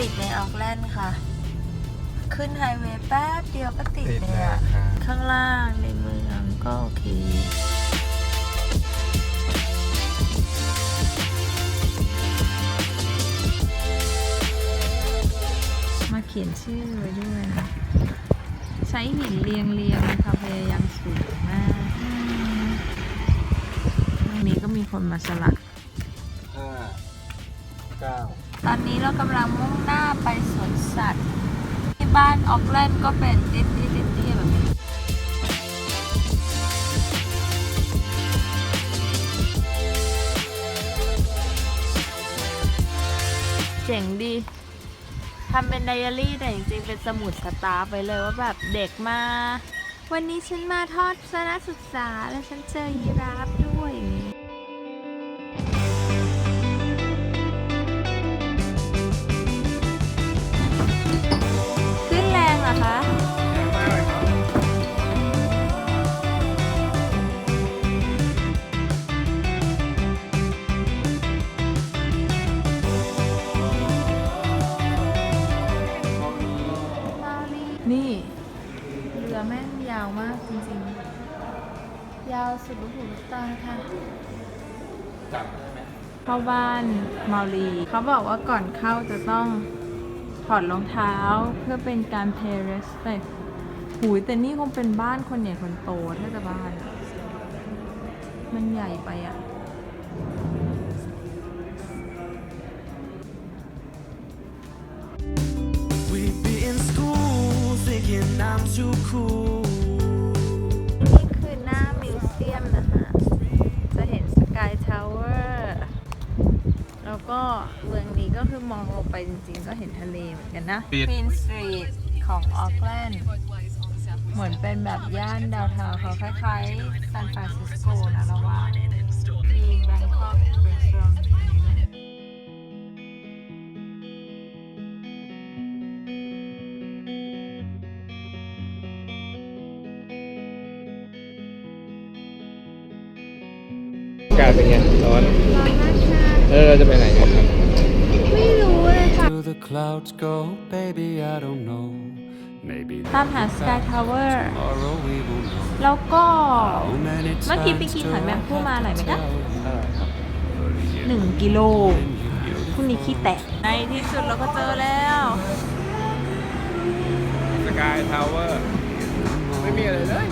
ออกแลนด์ค่ะ ขึ้นไฮเวย์แป๊บเดียวก็ติดติดเลยแล้วอะค่ะ ข้างล่างในเมืองก็โอเค มาเขียนชื่อไว้ด้วยนะ ใช้หินเรียงเรียงๆค่ะพยายามสูงมากอืมตรงนี้ก็มีคนมาสลักห้า เก้าตอนนี้เรากำลังมุ่งหน้าไปสวนสัตว์ ที่บ้านออกแลนด์ก็เป็นติดติดติดติดแบบนี้เจ๋งดีทำเป็นไดอารี่แต่จริงๆ เป็นสมุดสตาร์ไว้เลยว่าแบบเด็กมา วันนี้ฉันมาทอดสนศึกษา แล้วฉันเจอยีราฟด้วยอย่างนี้ แม่งยาวมากจริงๆ ยาวสุดลูกหูลูกตาค่ะ จับได้ไหมเข้าบ้านมาลีเขาบอกว่าก่อนเข้าจะต้องถอดรองเท้าเพื่อเป็นการ pay respect หูยแต่นี่คงเป็นบ้านคนใหญ่คนโตถ้าจะบ้าน มันใหญ่ไปอะ too cool. นี่คือหน้ามิวเซียมนะคะ จะเห็นสกายทาวเวอร์แล้วก็เมืองนี้ก็คือมองลงไปจริงๆ ก็เห็นทะเลเหมือนกันนะปิด ควีนสตรีทของออกแลนด์เหมือนเป็นแบบย่านดาวเทาวน์เขาคล้ายๆซานฟรานซิสโกนะ เป็นไงร้อนร้อนมากค่ะเออเราจะไปไหนกันครับ ไม่รู้เลยค่ะ Where the clouds go, baby, I don't know. Maybe ตามหาสกายทาวเวอร์ tomorrow we will know. แล้วก็ How many เมื่อกี้ไป times กิน do หอยแม I งผู้มาหน่อยไหม have คะ to tell you? เท่าไหร่ครับหนึ่งกิโล You พรุ่งนี้ขี้แตกในที่สุดเราก็เจอแล้วสกายทาวเวอร์ไม่มีอะไรเลย